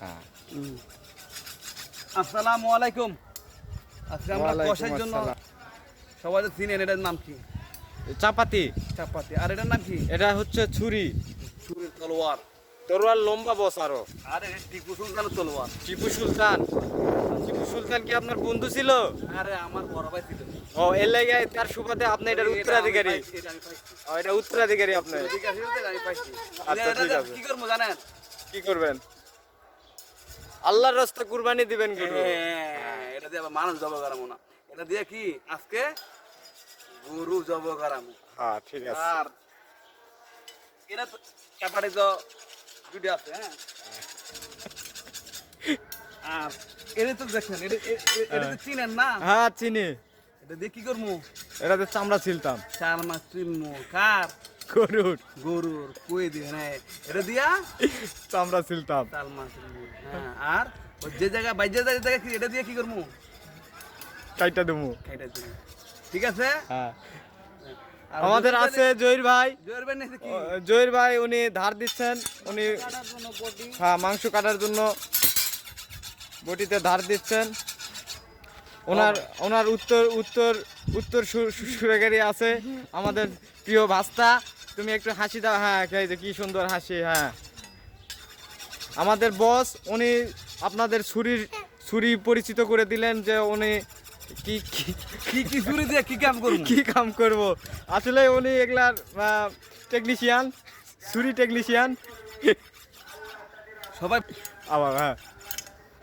হ্যাঁ। আসসালামু আলাইকুম। আজকে আমরা কষার জন্য সবাই তো চিনেন এটার নাম কি? চাপাতি। চাপাতি। আর এটার নাম কি? এটা হচ্ছে ছুরি। চুরির তলোয়ার। তরোয়াল লম্বা বস আরও। আর টিপু সুলতানের তলোয়ার। টিপু সুলতান। টিপু সুলতান কি আপনার বন্ধু ছিল? আরে আমার বড় ভাই ছিল। ও এর লাগে তার সুবাদে আপনি এটার উত্তরাধিকারী। এটা। ও, উত্তরাধিকারী আপনি ঠিক আছে, আমি পাইছি। আচ্ছা, ঠিক আছে। কি করব জানেন? কি করবেন? আল্লাহর রাস্তা কুরবানি দিবেন গুরু। হ্যাঁ, এটা দিয়ে মানুষ জব করামো না। এটা দিয়ে কি? আজকে গরু জব করামো। হ্যাঁ ঠিক আছে। আর এটা তো চাপাটি তো ভিডিও আছে হ্যাঁ? আর এটা তো দেখেন এটা এটা তো চিনেন না? হ্যাঁ চিনি। এটা দিয়ে কি করব এটাতে চামড়া ছিলতাম। চার মাস চিনমো কার? গরুর। গরুর কই দিয়ে হ্যাঁ এটা দিয়া? চামড়া ছিলতাম। চাল মাছ হ্যাঁ আর ওই যে জায়গা বাইরে যে জায়গা কি এটা দিয়ে কি করব কাইটা দেবো। খাইটা দিব। ঠিক আছে? হ্যাঁ। আমাদের আছে জহির ভাই। জহির ভাই উনি ধার দিচ্ছেন। উনি হ্যাঁ মাংস কাটার জন্য বটিতে ধার দিচ্ছেন। ওনার ওনার উত্তর উত্তর উত্তর সুরেগারি আছে। আমাদের প্রিয় ভাস্তা। তুমি একটু হাসি দাও হ্যাঁ এই যে কি সুন্দর হাসি হ্যাঁ। আমাদের বস উনি আপনাদের ছুরির ছুরি পরিচিত করে দিলেন যে উনি কি কি কি চুরি দিয়ে কি কাম করব? কি কাম করব? আসলে উনি এগুলার টেকনিশিয়ান ছুরি টেকনিশিয়ান সবাই আবার হ্যাঁ।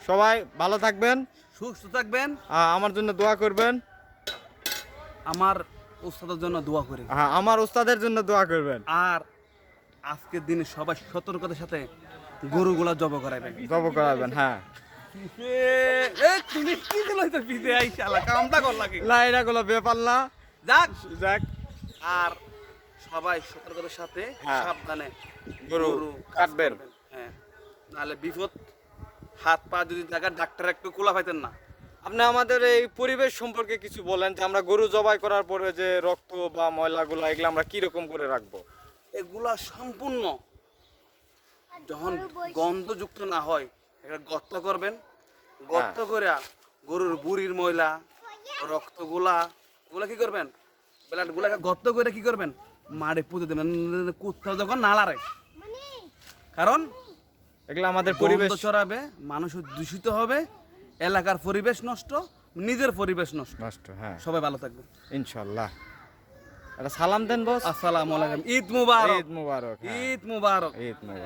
সবাই ভালো থাকবেন। সুস্থ থাকবেন। আমার জন্য দোয়া করবেন। আমার উস্তাদের জন্য দোয়া করি। হ্যাঁ আমার ওস্তাদের জন্য দোয়া করবেন। আর আজকের দিনে সবাই সতর্কতার সাথে গরুগুলা জব করাইবেন জব করাবেন হ্যাঁ। তুমি কি দিল তো পিছে আই কামটা কর লাগে। না এটা ব্যাপার না। যাক। যাক। আর সবাই সতর্কতার সাথে হ্যাঁ। সাবধানে গরু কাটবেন। হ্যাঁ। নাহলে বিপদ হাত পা যদি থাকা ডাক্তার একটু কোলা পাইতেন না। আপনি আমাদের এই পরিবেশ সম্পর্কে কিছু বলেন যে আমরা গরু জবাই করার পরে যে রক্ত বা ময়লাগুলো এগুলো আমরা কি রকম করে রাখব? এগুলা সম্পূর্ণ যখন গন্ধযুক্ত না হয় একটা গর্ত করবেন। গর্ত করে গরুর বুড়ির ময়লা রক্তগুলা ওগুলা কি করবেন? ব্লাড গুলাকে গর্ত করে কি করবেন? মারে পুঁতে দেবেন কোথাও যখন নালারে কারণ এগুলো আমাদের পরিবেশ পরিবেশ চড়াবে মানুষ দূষিত হবে এলাকার পরিবেশ নষ্ট নিজের পরিবেশ নষ্ট। নষ্ট হ্যাঁ। সবাই ভালো থাকবে ইনশাল্লাহ সালাম দেন বস। আসসালামু আলাইকুম। ঈদ মুবারক। ঈদ মুবারক হ্যাঁ। ঈদ মুবারক। ঈদ মুবারক।